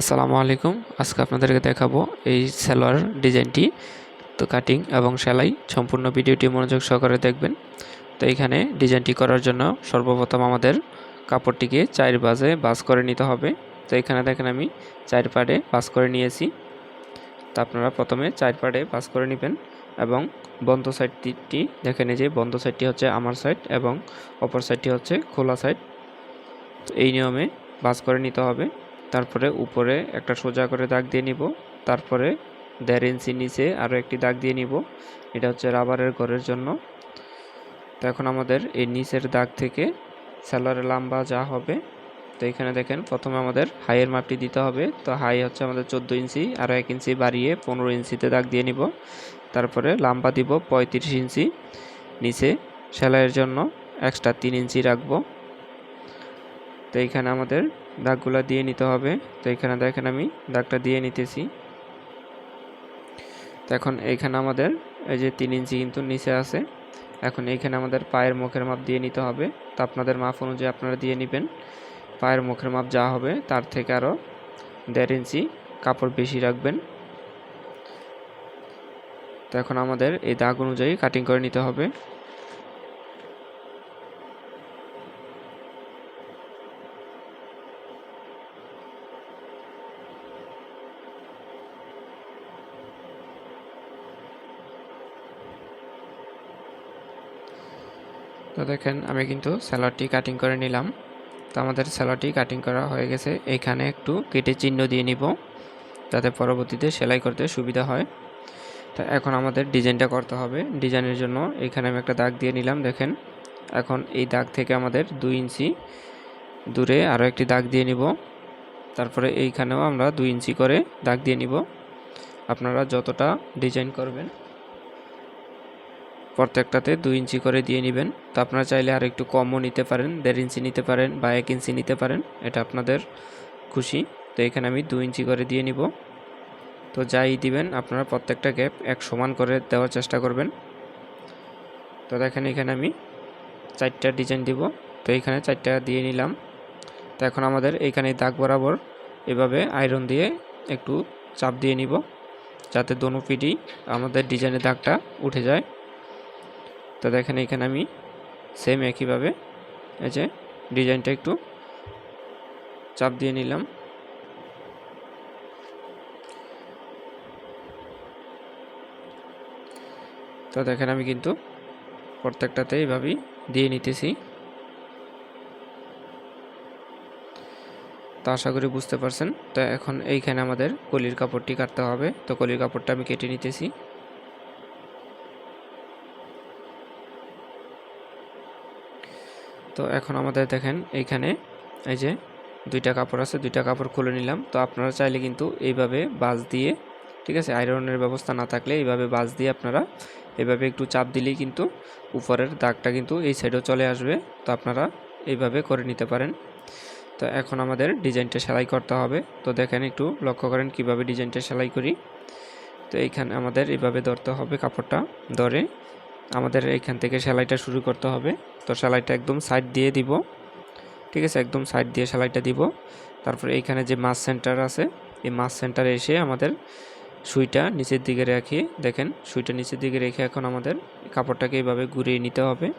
আসসালামু আলাইকুম। আজকে আপনাদেরকে দেখাবো এই সালোয়ার ডিজাইনটি। তো কাটিং এবং সেলাই সম্পূর্ণ ভিডিওটি মনোযোগ সহকারে দেখবেন। তো এইখানে ডিজাইনটি করার জন্য সর্বপ্রথম আমাদের কাপড়টিকে চার বাজে বাস করে নিতে হবে। তো এখানে দেখেন আমি চার পাড়ে বাস করে নিয়েছি। তো আপনারা প্রথমে চার পাড়ে বাস করে নেবেন এবং বন্ধ সাইডটি দেখেন যে বন্ধ সাইডটি হচ্ছে আমার সাইড এবং অপর সাইডটি হচ্ছে খোলা সাইড। এই নিয়মে বাস করে নিতে হবে। তারপরে উপরে একটা সোজা করে দাগ দিয়ে নিব। তারপরে দেড় ইঞ্চি নিচে আরও একটি দাগ দিয়ে নিব। এটা হচ্ছে রাবারের ঘরের জন্য। তো এখন আমাদের এই নিচের দাগ থেকে স্যালোয়ারের লম্বা যা হবে, তো এখানে দেখেন প্রথমে আমাদের হাইয়ের মাপটি দিতে হবে। তো হাই হচ্ছে আমাদের চোদ্দ ইঞ্চি আরও এক ইঞ্চি বাড়িয়ে পনেরো ইঞ্চিতে দাগ দিয়ে নিব। তারপরে লম্বা দিব পঁয়ত্রিশ ইঞ্চি, নিচে সেলাইয়ের জন্য এক্সট্রা তিন ইঞ্চি রাখব। তো এইখানে আমাদের দাগগুলো দিয়ে নিতে হবে। তো এখানে দেখেন আমি দাগটা দিয়ে নিতেছি। তো এখন এইখানে আমাদের এই যে তিন ইঞ্চি কিন্তু নিচে আছে। এখন এইখানে আমাদের পায়ের মুখের মাপ দিয়ে নিতে হবে। তো আপনাদের মাপ অনুযায়ী আপনারা দিয়ে নেবেন। পায়ের মুখের মাপ যা হবে তার থেকে আরও দেড় ইঞ্চি কাপড় বেশি রাখবেন। তো এখন আমাদের এই দাগ অনুযায়ী কাটিং করে নিতে হবে। তো দেখেন, আমি কিন্তু স্যালাডটি কাটিং করে নিলাম। তো আমাদের স্যালাডটি কাটিং করা হয়ে গেছে। এইখানে একটু কেটে চিহ্ন দিয়ে নিব, যাতে পরবর্তীতে সেলাই করতে সুবিধা হয়। তো এখন আমাদের ডিজাইনটা করতে হবে। ডিজাইনের জন্য এখানে আমি একটা দাগ দিয়ে নিলাম, দেখেন। এখন এই দাগ থেকে আমাদের দুই ইঞ্চি দূরে আরও একটি দাগ দিয়ে নিব। তারপরে এইখানেও আমরা দুই ইঞ্চি করে দাগ দিয়ে নিব। আপনারা যতটা ডিজাইন করবেন প্রত্যেকটাতে দুই ইঞ্চি করে দিয়ে নেবেন। তো আপনারা চাইলে আর একটু কমও নিতে পারেন, দেড় ইঞ্চি নিতে পারেন বা এক ইঞ্চি নিতে পারেন, এটা আপনাদের খুশি। তো এখানে আমি দুই ইঞ্চি করে দিয়ে নিব। তো যাই দিবেন, আপনারা প্রত্যেকটা গ্যাপ এক সমান করে দেওয়ার চেষ্টা করবেন। তো দেখেন এখানে আমি চারটা ডিজাইন দিব। তো এখানে চারটা দিয়ে নিলাম। তো এখন আমাদের এইখানে দাগ বরাবর এভাবে আয়রন দিয়ে একটু চাপ দিয়ে নিব, যাতে দোনো আমাদের ডিজাইনের দাগটা উঠে যায়। তো দেখেন এখানে আমি সেম একইভাবে এই যে ডিজাইনটা একটু চাপ দিয়ে নিলাম। তো দেখেন আমি কিন্তু প্রত্যেকটাতে এইভাবেই দিয়ে নিতেছি। তো আশা করি বুঝতে পারছেন। তো এখন এইখানে আমাদের কলির কাপড়টি কাটতে হবে। তো কলির কাপড়টা আমি কেটে নিতেছি। তো এখন আমাদের দেখেন এইখানে এই যে দুইটা কাপড় আছে, দুইটা কাপড় খুলে নিলাম। তো আপনারা চাইলে কিন্তু এইভাবে বাজ দিয়ে, ঠিক আছে, আয়রনের ব্যবস্থা না থাকলে এইভাবে বাজ দিয়ে আপনারা এভাবে একটু চাপ দিলেই কিন্তু উপরের দাগটা কিন্তু এই সাইডেও চলে আসবে। তো আপনারা এইভাবে করে নিতে পারেন। তো এখন আমাদের ডিজাইনটা সেলাই করতে হবে। তো দেখেন একটু লক্ষ্য করেন কীভাবে ডিজাইনটা সেলাই করি। তো এইখানে আমাদের এইভাবে ধরতে হবে কাপড়টা ধরে। আমাদের এইখান থেকে সেলাইটা শুরু করতে হবে। তো সেলাইটা একদম সাইড দিয়ে দিব। ঠিক আছে? একদম সাইড দিয়ে সেলাইটা দিব। তারপর এইখানে যে মাছ সেন্টার আছে, এই মাছ সেন্টারে এসে আমাদের সুইটা নিচের দিকে রেখে, দেখেন, সুইটা নিচের দিকে রেখে এখন আমাদের কাপড়টাকে এইভাবে ঘুরিয়ে নিতে হবে।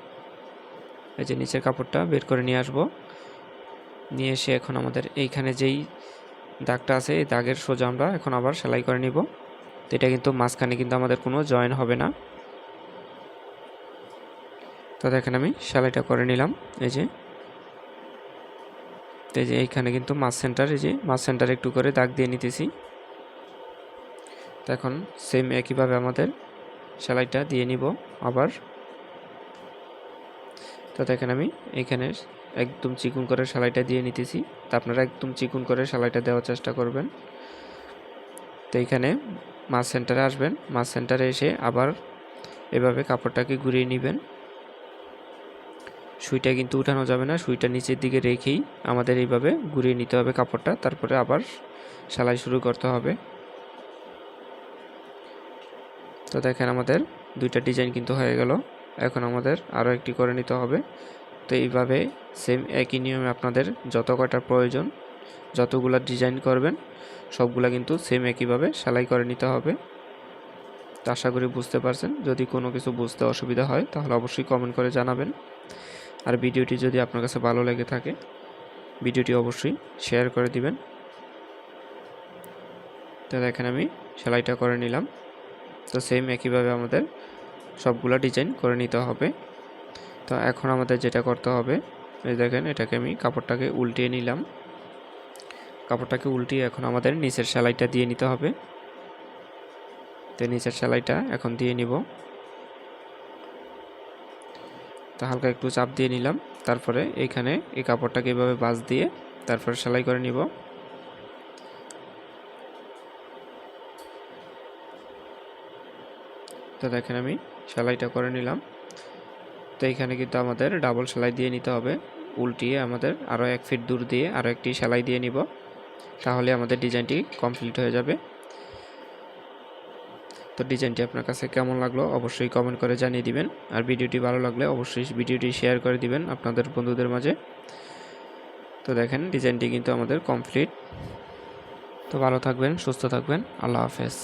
এই যে নিচের কাপড়টা বের করে নিয়ে আসব। নিয়ে এসে এখন আমাদের এইখানে যেই দাগটা আছে, এই দাগের সোজা আমরা এখন আবার সেলাই করে নিব। এটা কিন্তু মাঝখানে কিন্তু আমাদের কোনো জয়েন হবে না। তো দেখেন আমি সেলাইটা করে নিলাম। এই যে এই যে এইখানে কিন্তু মাছ সেন্টার এই যে মাছ সেন্টার একটু করে দাগ দিয়ে নিতেছি। তো এখন সেম একইভাবে আমাদের সেলাইটা দিয়ে নিব আবার। তো দেখেন আমি এইখানে একদম চিকুন করে সেলাইটা দিয়ে নিতেছি। তো আপনারা একদম চিকুন করে সেলাইটা দেওয়ার চেষ্টা করবেন। তো এইখানে মাছ সেন্টারে আসবেন। মাছ সেন্টারে এসে আবার এভাবে কাপড়টাকে ঘুরিয়ে নেবেন। সুইটা কিন্তু উঠানো যাবে না, সুইটা নিচের দিকে রেখেই আমাদের এইভাবে ঘুরিয়ে নিতে হবে কাপড়টা, তারপরে আবার সেলাই শুরু করতে হবে। তো দেখেন আমাদের দুইটা ডিজাইন কিন্তু হয়ে গেল, এখন আমাদের আরও একটি করে নিতে হবে। তো এইভাবে সেম একই নিয়মে আপনাদের যত কটা প্রয়োজন, যতগুলা ডিজাইন করবেন, সবগুলা কিন্তু সেম একইভাবে সেলাই করে নিতে হবে। তো আশা করি বুঝতে পারছেন, যদি কোনো কিছু বুঝতে অসুবিধা হয় তাহলে অবশ্যই কমেন্ট করে জানাবেন। আর ভিডিওটি যদি আপনার কাছে ভালো লেগে থাকে, ভিডিওটি অবশ্যই শেয়ার করে দিবেন। তো দেখেন আমি সেলাইটা করে নিলাম। তো সেম একইভাবে আমাদের সবগুলা ডিজাইন করে নিতে হবে। তো এখন আমাদের যেটা করতে হবে, এই দেখেন এটাকে আমি কাপড়টাকে উল্টিয়ে নিলাম। কাপড়টাকে উল্টিয়ে এখন আমাদের নিচের সেলাইটা দিয়ে নিতে হবে। তো নিচের সেলাইটা এখন দিয়ে নিব। তো হালকা একটু চাপ দিয়ে নিলাম। তারপরে এইখানে এই কাপড়টাকে এভাবে বাজ দিয়ে তারপরে সেলাই করে নিব। তো দেখেন আমি সেলাইটা করে নিলাম। তো এইখানে কিন্তু আমাদের ডাবল সেলাই দিয়ে নিতে হবে। উল্টিয়ে আমাদের আরও এক ফিট দূর দিয়ে আরও একটি সেলাই দিয়ে নিব। তাহলে আমাদের ডিজাইনটি কমপ্লিট হয়ে যাবে। তো ডিজাইনটি আপনার কাছে কেমন লাগল অবশ্যই কমেন্ট করে জানিয়ে দিবেন। আর ভিডিওটি ভালো লাগলে অবশ্যই ভিডিওটি শেয়ার করে দিবেন আপনাদের বন্ধুদের মাঝে। তো দেখেন, ডিজাইনটি কিন্তু আমাদের কমপ্লিট তো ভালো থাকবেন, সুস্থ থাকবেন। আল্লাহ হাফেজ।